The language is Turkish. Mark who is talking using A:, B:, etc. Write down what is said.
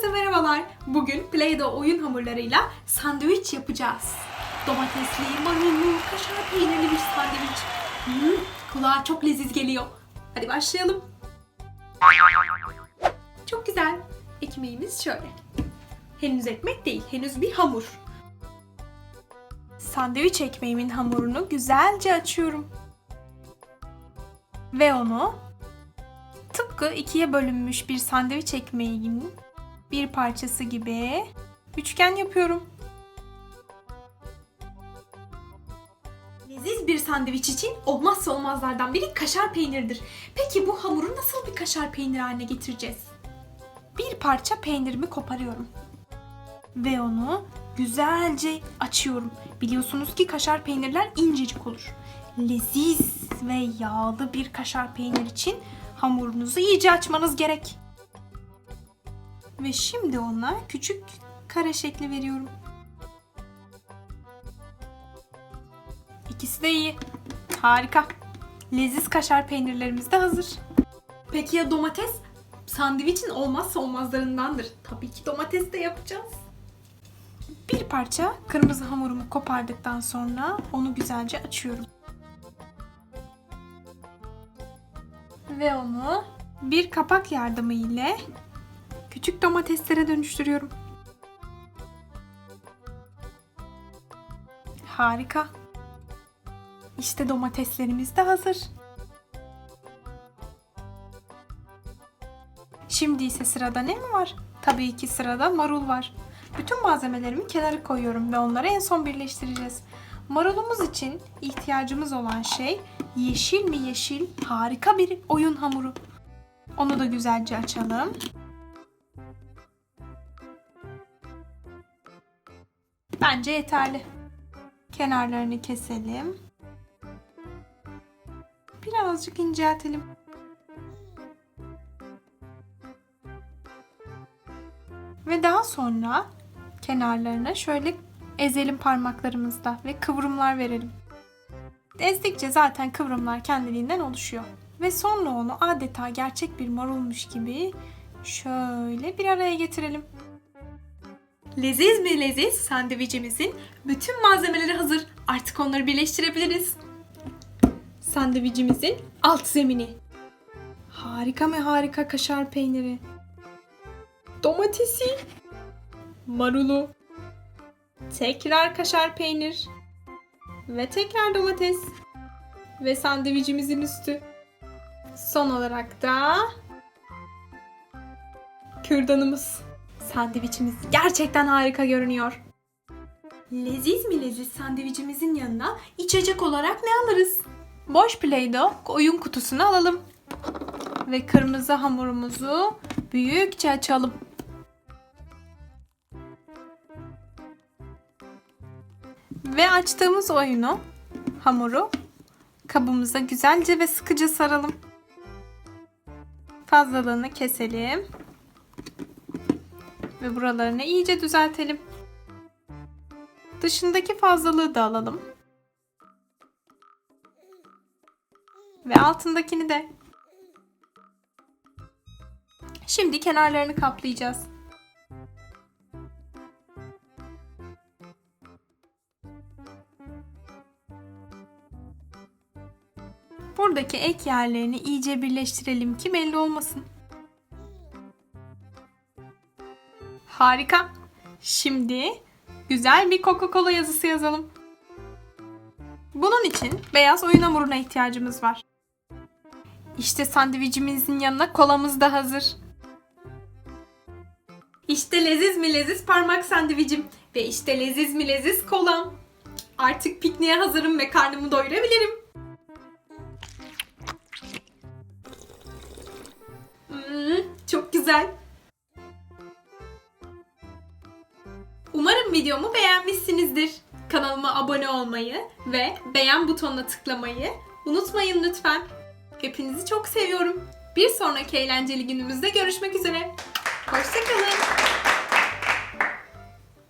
A: Herkese merhabalar. Bugün Play-Doh oyun hamurlarıyla sandviç yapacağız. Domatesli, marullu, kaşar peynirli bir sandviç. Hmm, kulağa çok leziz geliyor. Hadi başlayalım. Çok güzel. Ekmeğimiz şöyle. Henüz ekmek değil, henüz bir hamur. Sandviç ekmeğimin hamurunu güzelce açıyorum. Ve onu tıpkı ikiye bölünmüş bir sandviç ekmeğinin bir parçası gibi üçgen yapıyorum. Leziz bir sandviç için olmazsa olmazlardan biri kaşar peynirdir. Peki bu hamuru nasıl bir kaşar peynir haline getireceğiz? Bir parça peynirimi koparıyorum. Ve onu güzelce açıyorum. Biliyorsunuz ki kaşar peynirler incecik olur. Leziz ve yağlı bir kaşar peynir için hamurunuzu iyice açmanız gerek. Ve şimdi ona küçük kare şekli veriyorum. İkisi de iyi. Harika. Leziz kaşar peynirlerimiz de hazır. Peki ya domates? Sandviçin olmazsa olmazlarındandır. Tabii ki domates de yapacağız. Bir parça kırmızı hamurumu kopardıktan sonra onu güzelce açıyorum. Ve onu bir kapak yardımı ile küçük domateslere dönüştürüyorum. Harika. İşte domateslerimiz de hazır. Şimdi ise sırada ne mi var? Tabii ki sırada marul var. Bütün malzemelerimi kenara koyuyorum ve onları en son birleştireceğiz. Marulumuz için ihtiyacımız olan şey yeşil mi yeşil harika bir oyun hamuru. Onu da güzelce açalım. Bence yeterli. Kenarlarını keselim. Birazcık inceltelim. Ve daha sonra kenarlarına şöyle ezelim parmaklarımızla ve kıvrımlar verelim. Ezdikçe zaten kıvrımlar kendiliğinden oluşuyor. Ve sonra onu adeta gerçek bir marulmuş gibi şöyle bir araya getirelim. Leziz mi leziz sandviçimizin bütün malzemeleri hazır. Artık onları birleştirebiliriz. Sandviçimizin alt zemini. Harika mı harika kaşar peyniri. Domatesi. Marulu. Tekrar kaşar peynir. Ve tekrar domates. Ve sandviçimizin üstü. Son olarak da kürdanımız. Sandviçimiz gerçekten harika görünüyor. Leziz mi leziz sandviçimizin yanına içecek olarak ne alırız? Boş Play-Doh oyun kutusunu alalım. Ve kırmızı hamurumuzu büyükçe açalım. Ve açtığımız oyunu, hamuru kabımıza güzelce ve sıkıca saralım. Fazlalığını keselim. Ve buralarını iyice düzeltelim. Dışındaki fazlalığı da alalım. Ve altındakini de. Şimdi kenarlarını kaplayacağız. Buradaki ek yerlerini iyice birleştirelim ki belli olmasın. Harika. Şimdi güzel bir Coca-Cola yazısı yazalım. Bunun için beyaz oyun hamuruna ihtiyacımız var. İşte sandviçimizin yanına kolamız da hazır. İşte leziz mi leziz parmak sandviçim ve işte leziz mi leziz kolam. Artık pikniğe hazırım ve karnımı doyurabilirim. Hmm, çok güzel. Umarım videomu beğenmişsinizdir. Kanalıma abone olmayı ve beğen butonuna tıklamayı unutmayın lütfen. Hepinizi çok seviyorum. Bir sonraki eğlenceli günümüzde görüşmek üzere. Hoşçakalın.